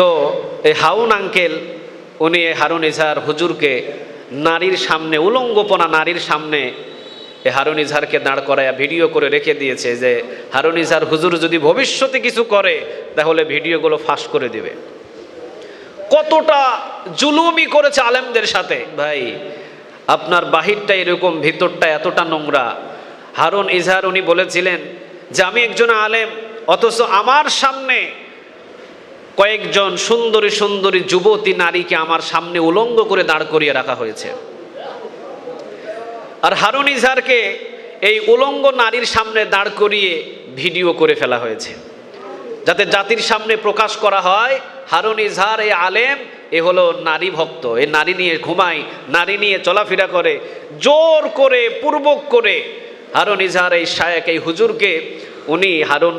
তো এই হাউন আঙ্কেল, উনি হারুন ইজহার হুজুরকে নারীর সামনে, উলঙ্গপনা নারীর সামনে এই হারুন ইজহারকে দাঁড় করায় ভিডিও করে রেখে দিয়েছে যে, হারুন ইজহার হুজুর যদি ভবিষ্যতে কিছু করে, তাহলে ভিডিওগুলো ফাঁস করে দিবে। কতটা জুলুমি করেছে আলেমদের সাথে। ভাই, আপনার বাহিরটা এরকম, ভিতরটা এতটা নোংরা। হারুন ইজহার উনি বলেছিলেন যে, আমি একজন আলেম, অথচ আমার সামনে কয়েকজন সুন্দরী সুন্দরী যুবতী নারীকে আমার সামনে উলঙ্গ করে দাঁড় করিয়ে রাখা হয়েছে। আর হারুন ইজহারকে এই উলঙ্গ নারীর সামনে দাঁড় করিয়ে ভিডিও করে ফেলা হয়েছে। যাতে জাতির সামনে প্রকাশ করা হয়, হারুন ইজহার এই আলেম, এ হলো নারী ভক্ত। এ নারী নিয়ে ঘুমায়, নারী নিয়ে চলাফেরা করে, জোর করে, পূর্বক করে হারুন ইজহার এই শায়েক, এই হুজুরকে উনি হারুন,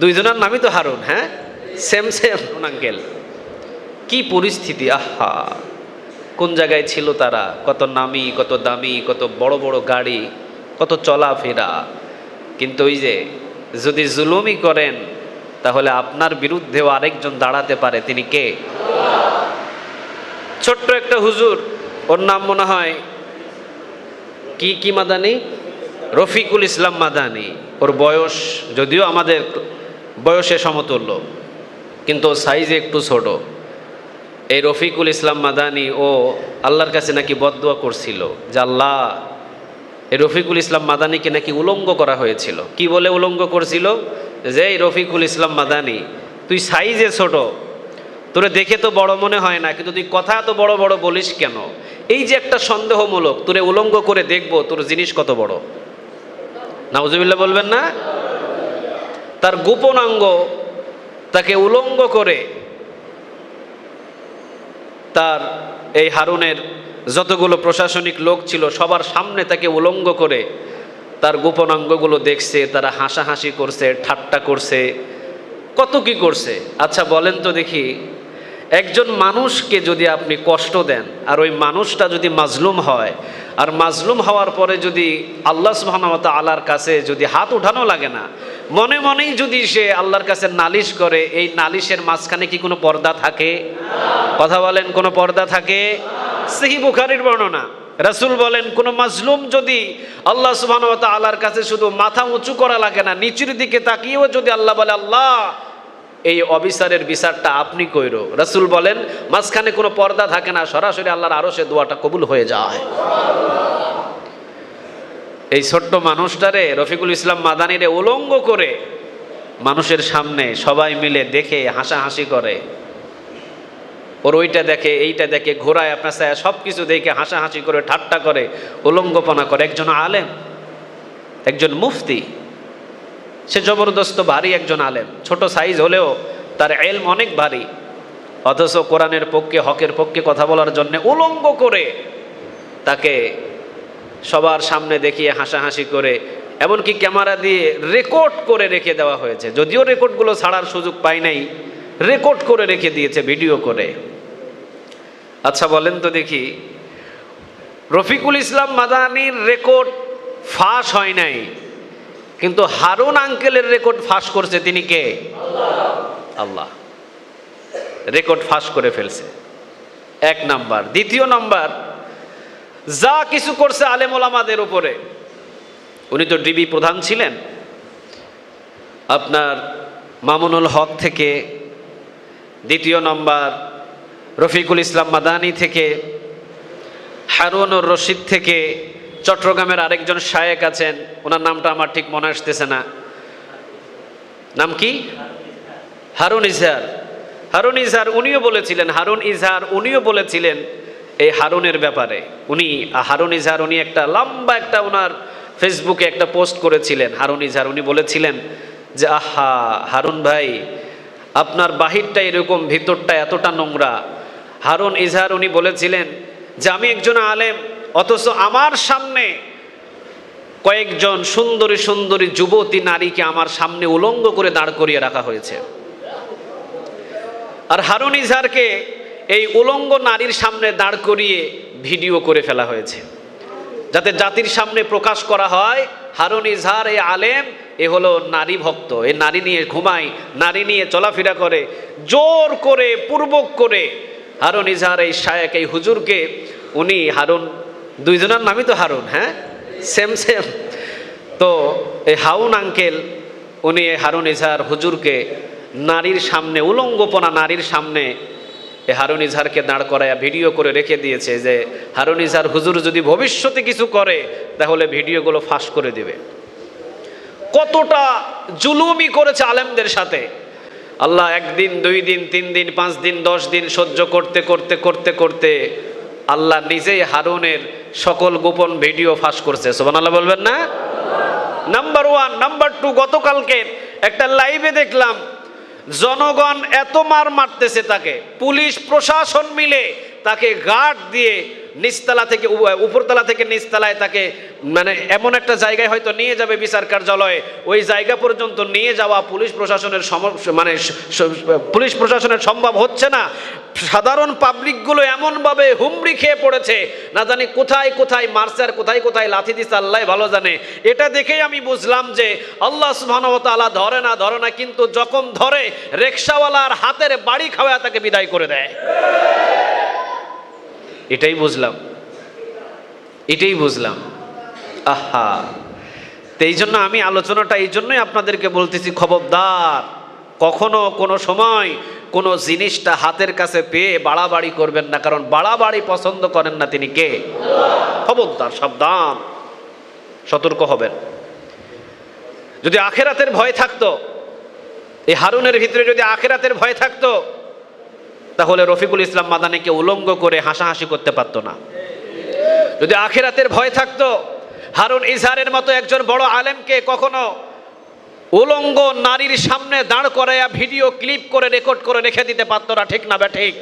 দুইজনের নামই তো হারুন হ্যাঁ? সেম সেম আঙ্কেল কি পরিস্থিতি? আহা, কোন জায়গায় ছিল তারা? কত নামি, কত দামি, কত বড় বড় গাড়ি, কত চলাফেরা। কিন্তু ওই যে, যদি জুলুমি করেন, তাহলে আপনার বিরুদ্ধেও আরেকজন দাঁড়াতে পারে। তিনি কে? ছোট্ট একটা হুজুর, ওর নাম মনে হয় কি কি মাদানি? রফিকুল ইসলাম মাদানি। ওর বয়স, যদিও আমাদের বয়সে সমতুল্য। কিন্তু সাইজে একটু ছোট। এই রফিকুল ইসলাম মাদানি, ও আল্লাহর কাছে নাকি বদদোয়া করছিল যে, আল্লাহ, এই রফিকুল ইসলাম মাদানিকে নাকি উলঙ্গ করা হয়েছিল। কি বলে উলঙ্গ করছিল? যে, এই রফিকুল ইসলাম মাদানি, তুই সাইজে ছোট। তোরে দেখে তো বড় মনে হয় না, কিন্তু তুই কথা এত বড় বড় বলিস কেন? এই যে একটা সন্দেহমূলক, তোরে উলঙ্গ করে দেখব, তোর জিনিস কত বড়। নাউজুবিল্লাহ বলবেন না? তার গোপনাঙ্গ তাকে উলঙ্গ করে তার এই হারুনের যতগুলো প্রশাসনিক লোক ছিল, সবার সামনে তাকে উলঙ্গ করে তার গোপনাঙ্গগুলো দেখছে, তারা হাসাহাসি করছে, ঠাট্টা করছে। কত কি করছে? আচ্ছা বলেন তো দেখি। একজন মানুষকে যদি আপনি কষ্ট দেন, আর ওই মানুষটা যদি মাজলুম হয়, আর মাজলুম হওয়ার পরে যদি আল্লাহ সুবাহনত আলার কাছে যদি হাত উঠানো লাগে না মনে মনেই যদি সে আল্লাহর কাছে নালিশ করে, এই নালিশের মাঝখানে কি কোনো পর্দা থাকে? কথা বলেন, কোনো পর্দা থাকে? সেহি বুখারির বর্ণনা। রাসুল বলেন, কোন মাজলুম যদি আল্লাহ সুবাহ আল্লাহর কাছে শুধু মাথা উঁচু করা লাগে না, নিচুর দিকে তাকিয়েও যদি আল্লাহ বলে, আল্লাহ, এই অবিচারের বিচারটা আপনি কইরো। রাসুল বলেন, মাঝখানে কোনো পর্দা থাকে না, সরাসরি আল্লাহর আরও সে দোয়াটা কবুল হয়ে যায়। এই ছোট্ট মানুষটারে রফিকুল ইসলাম মাদানিরে উলঙ্গ করে মানুষের সামনে সবাই মিলে দেখে হাসাহাসি করে। ওর ওইটা দেখে, এইটা দেখে ঘোরায় আপনার সায়া সব কিছু দেখে হাসাহাসি করে, ঠাট্টা করে, উলঙ্গপনা করে। একজন আলেম, একজন মুফতি, সে জবরদস্ত ভারী একজন আলেম। ছোট সাইজ হলেও তার এলম অনেক ভারী। অথচ কোরআনের পক্ষে, হকের পক্ষে কথা বলার জন্য উলঙ্গ করে তাকে সবার সামনে দেখিয়ে হাসাহাসি করে, এমনকি ক্যামেরা দিয়ে রেকর্ড করে রেখে দেওয়া হয়েছে। যদিও রেকর্ডগুলো ছাড়ার সুযোগ পাই নাই, রেকর্ড করে রেখে দিয়েছে, ভিডিও করে। আচ্ছা বলেন তো দেখি, রফিকুল ইসলাম মাদানির রেকর্ড ফাঁস হয় নাই, কিন্তু হারুন আঙ্কেলের রেকর্ড ফাঁস করছে তিনি কে? আল্লাহ। রেকর্ড ফাঁস করে ফেলছে। এক নাম্বার। দ্বিতীয় নাম্বার যা কিছু করছে আলেমুল আমাদের উপরে। উনি তো ডিবি প্রধান ছিলেন। আপনার মামুনুল হক থেকে, দ্বিতীয় নম্বর রফিকুল ইসলাম মাদানি থেকে, হারুনুর রশিদ থেকে, চট্টগ্রামের আরেকজন শায়েক আছেন, ওনার নামটা আমার ঠিক মনে আসতেছে না। নাম কি? হারুন ইজহার। হারুন ইজহার উনিও বলেছিলেন, হারুন ইজহার উনিও বলেছিলেন এই হারুনের ব্যাপারে। উনি হারুন ইজহার উনি একটা লম্বা একটা ওনার ফেসবুকে একটা পোস্ট করেছিলেন। হারুন ইজহার উনি বলেছিলেন যে, আহা, হারুন ভাই, আপনার বাহিরটা এরকম, ভিতরটা এতটা নোংরা। হারুন ইজহার উনি বলেছিলেন যে, আমি একজন আলেম, অথচ আমার সামনে কয়েকজন সুন্দরী সুন্দরী যুবতী নারীকে আমার সামনে উলঙ্গ করে দাঁড় করিয়ে রাখা হয়েছে। আর হারুন ইজহারকে এই উলঙ্গ নারীর সামনে দাঁড় করিয়ে ভিডিও করে ফেলা হয়েছে। যাতে জাতির সামনে প্রকাশ করা হয়, হারুন ইজহার এই আলেম, এ হলো নারী ভক্ত। এ নারী নিয়ে ঘুমায়, নারী নিয়ে চলাফেরা করে, জোর করে, পূর্বক করে হারুন ইজহার এই শায়েক, এই হুজুরকে উনি হারুন, দুইজনের নামই তো হারুন হ্যাঁ? সেম সেম তো এই হাউন আঙ্কেল উনি হারুন ইজহার হুজুরকে নারীর সামনে, উলঙ্গপনা নারীর সামনে এ হারুন ইজহারকে দাঁড় করায় ভিডিও করে রেখে দিয়েছে যে হারুন ইজহার হুজুর যদি ভবিষ্যতে কিছু করে, তাহলে ভিডিওগুলো ফাঁস করে দিবে। কতটা জুলুমি করেছে আলেমদের সাথে। আল্লাহ একদিন, দুই দিন, তিন দিন, পাঁচ দিন, দশ দিন সহ্য করতে করতে করতে করতে আল্লাহ নিজেই হারুনের সকল গোপন ভিডিও ফাঁস করছে। সোবান আল্লাহ বলবেন না? নাম্বার ওয়ান নাম্বার টু গতকালকে একটা লাইভে দেখলাম জনগণ এত মার মারতেছে তাকে পুলিশ প্রশাসন মিলে তাকে গার্ড দিয়ে নিচতলা থেকে উপরতলা থেকে নিচতলায় তাকে মানে এমন একটা জায়গায় হয়তো নিয়ে যাবে বিচার কার্যালয়ে। ওই জায়গা পর্যন্ত নিয়ে যাওয়া পুলিশ প্রশাসনের সম মানে পুলিশ প্রশাসনের সম্ভব হচ্ছে না। সাধারণ পাবলিকগুলো এমনভাবে হুমড়ি খেয়ে পড়েছে, না জানি কোথায় কোথায় মারছে কোথায় কোথায় লাথি দিচ্ছে আল্লাহ ভালো জানে। এটা দেখেই আমি বুঝলাম যে আল্লাহ সুবহানাহু ধরে না ধরে না, কিন্তু যখন ধরে রিক্সাওয়ালার হাতের বাড়ি খাওয়া তাকে বিদায় করে দেয়। এটাই বুঝলাম। এটাই বুঝলাম। আহা। তো এই জন্য আমি আলোচনাটা এই জন্যই আপনাদেরকে বলতেছি, খবরদার, কখনো কোনো সময় কোনো জিনিসটা হাতের কাছে পেয়ে বাড়াবাড়ি করবেন না, কারণ বাড়াবাড়ি পছন্দ করেন না তিনি কে? খবরদার, সাবধান, সতর্ক হবেন। যদি আখেরাতের ভয় থাকতো, এই হারুনের ভিতরে যদি আখেরাতের ভয় থাকতো তাহলে রফিকুল ইসলাম মাদানিকে উলঙ্গ করে হাসাহাসি করতে পারতো না। যদি আখেরাতের ভয় থাকতো, হারুন ইজহারের মতো একজন বড় আলেমকে কখনো উলঙ্গ নারীর সামনে দাঁড় করাইয়া ভিডিও ক্লিপ করে রেকর্ড করে রেখে দিতে পারতো না, ঠিক না বা ঠিক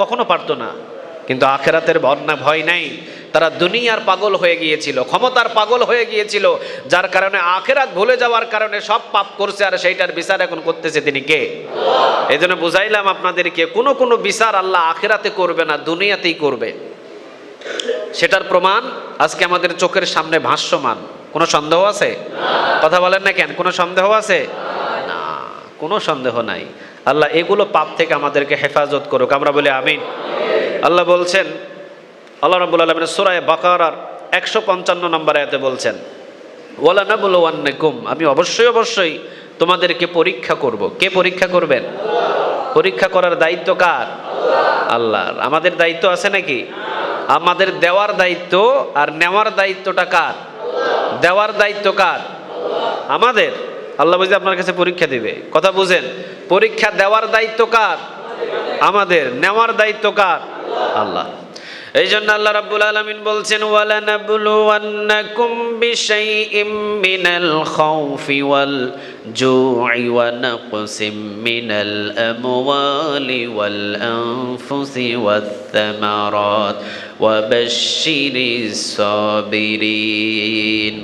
কখনো পারতো না। কিন্তু আখেরাতের না ভয় নাই। তারা দুনিয়ার পাগল হয়ে গিয়েছিল, ক্ষমতার পাগল হয়ে গিয়েছিল, যার কারণে আখেরাত ভুলে যাওয়ার কারণে সব পাপ করছে আর সেইটার বিচার এখন করতেছে তিনি কে? এই জন্য বুঝাইলাম আপনাদেরকে, কোনো কোনো বিচার আল্লাহ আখেরাতে করবে না, দুনিয়াতেই করবে। সেটার প্রমাণ আজকে আমাদের চোখের সামনে ভাষ্যমান। কোনো সন্দেহ আছে? কথা বলেন না কেন? কোনো সন্দেহ আছে? না, কোনো সন্দেহ নাই। আল্লাহ এগুলো পাপ থেকে আমাদেরকে হেফাজত করুক, আমরা বলি আমিন। আল্লাহ বলছেন আল্লাহ রাবুল আলমিনের সুরায় বাকারার একশো পঞ্চান্ন নম্বর এতে বলছেন ওয়ালা না বলো ওয়ান্নাকুম আমি অবশ্যই অবশ্যই তোমাদেরকে পরীক্ষা করব। কে পরীক্ষা করবেন? পরীক্ষা করার দায়িত্ব কার? আল্লাহর। আমাদের দায়িত্ব আছে নাকি? আমাদের দেওয়ার দায়িত্ব আর নেওয়ার দায়িত্বটা কার? দেওয়ার দায়িত্ব কার? আমাদের। আল্লাহ বুঝে আপনার কাছে পরীক্ষা দিবে। কথা বুঝেন। পরীক্ষা দেওয়ার দায়িত্ব কার? আমাদের। নেওয়ার দায়িত্ব কার? আল্লাহ এই জন্য আল্লাহ রাব্বুল আলামিন বলছেন ওয়ালা নাবলুওয়ান্নাকুম বিশাইইম মিনাল খাউফি ওয়াল জু'i ওয়া নাকসিম মিনাল আমওয়ালি ওয়াল আনফুসি ওয়াথ থামারাত ওয়া বাশশিরিস সাবিরিন